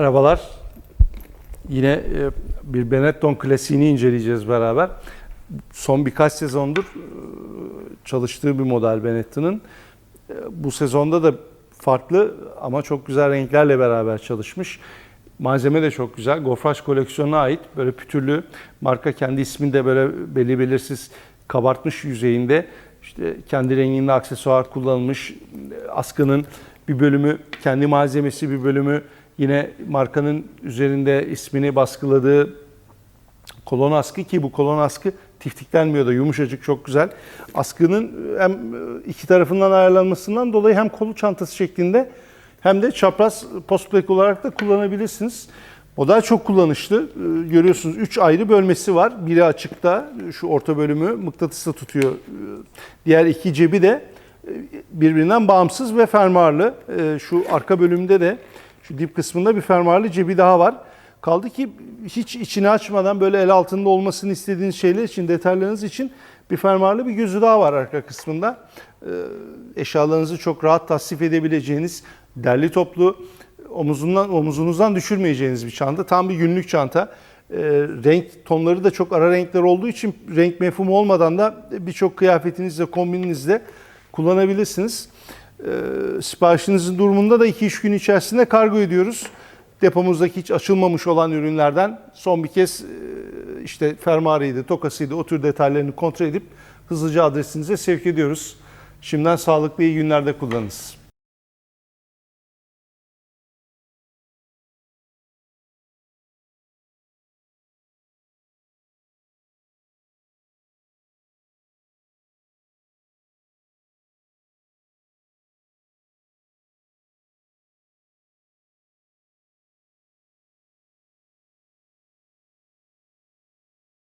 Merhabalar. Yine e, bir Benetton klasiğini inceleyeceğiz beraber. Son birkaç sezondur e, çalıştığı bir model Benetton'ın. E, Bu sezonda da farklı ama çok güzel renklerle beraber çalışmış. Malzeme de çok güzel. Gofraş koleksiyonuna ait böyle pütürlü marka kendi ismini de böyle belli belirsiz kabartmış yüzeyinde işte kendi renginde aksesuar kullanılmış. Askının bir bölümü kendi malzemesi bir bölümü yine markanın üzerinde ismini baskıladığı kolon askı ki bu kolon askı tiftiklenmiyor da yumuşacık çok güzel. Askının hem iki tarafından ayarlanmasından dolayı hem kolu çantası şeklinde hem de çapraz postplek olarak da kullanabilirsiniz. Model çok kullanışlı. Ee, Görüyorsunuz 3 ayrı bölmesi var. Biri açıkta, şu orta bölümü mıknatısla tutuyor. Diğer iki cebi de e, birbirinden bağımsız ve fermuarlı. Şu arka bölümde de şu dip kısmında bir fermuarlı cebi daha var. Kaldı ki hiç içini açmadan böyle el altında olmasını istediğiniz şeyler için, detaylarınız için bir fermuarlı bir gözü daha var arka kısmında. Ee, Eşyalarınızı çok rahat tasnif edebileceğiniz, derli toplu, omuzundan omuzunuzdan düşürmeyeceğiniz bir çanta. Tam bir günlük çanta. Ee, renk tonları da çok ara renkler olduğu için renk mefhumu olmadan da birçok kıyafetinizle, kombininizle kullanabilirsiniz. Ee, siparişinizin durumunda da 2-3 gün içerisinde kargo ediyoruz. Depomuzdaki hiç açılmamış olan ürünlerden son bir kez e, işte fermuarıydı, tokasıydı o tür detaylarını kontrol edip hızlıca adresinize sevk ediyoruz. Şimdiden sağlıklı iyi günlerde kullanınız.